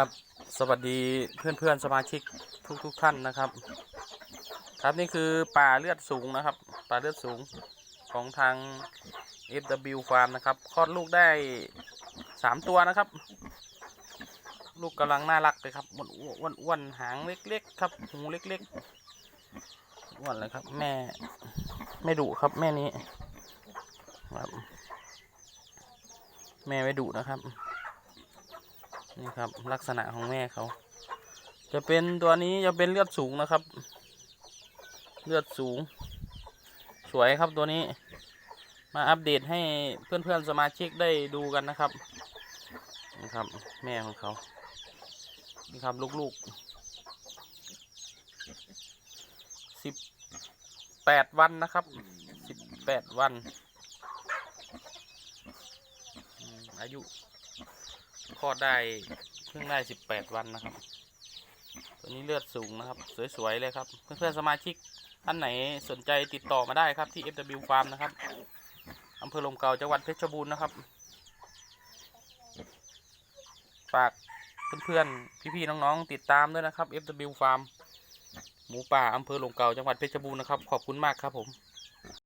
ครับสวัสดีเพื่อนเพื่อนๆสมาชิกทุกทุกๆท่านนะครับ ครับนี่คือป่าเลือดสูงนะครับ ป่าเลือดสูงของทาง FW Farm นะครับคลอดลูกได้สามตัวนะครับ ลูกกำลังน่ารักเลยครับอ้วนอ้วนหางเล็กๆครับหูเล็กๆอ้วนเลยครับ แม่ไม่ดุครับแม่นี้ครับ แม่ไม่ดุนะครับ นี่ครับลักษณะของแม่เขา จะเป็นตัวนี้จะเป็นเลือดสูงนะครับ เลือดสูง สวยครับตัวนี้ มาอัปเดตให้เพื่อนๆสมาชิกได้ดูกันนะครับนี่ครับ แม่ของเขานี่ครับลูกๆสิบแปดวันนะครับสิบแปดวันอืมอายุ คลอดได้เพิ่งได้สิบแปดวันนะครับ ตัวนี้เลือดสูงนะครับ สวยๆเลยครับเพื่อนๆสมาชิกท่านไหนสนใจติดต่อมาได้ครับที่ FW Farm นะครับอำเภอลมเก่าจังหวัดเพชรบูรณ์นะครับ ฝากเพื่อนๆพี่ๆน้องๆติดตามด้วยนะครับ FW Farm หมูป่าอำเภอลมเก่าจังหวัดเพชรบูรณ์นะครับ ขอบคุณมากครับผม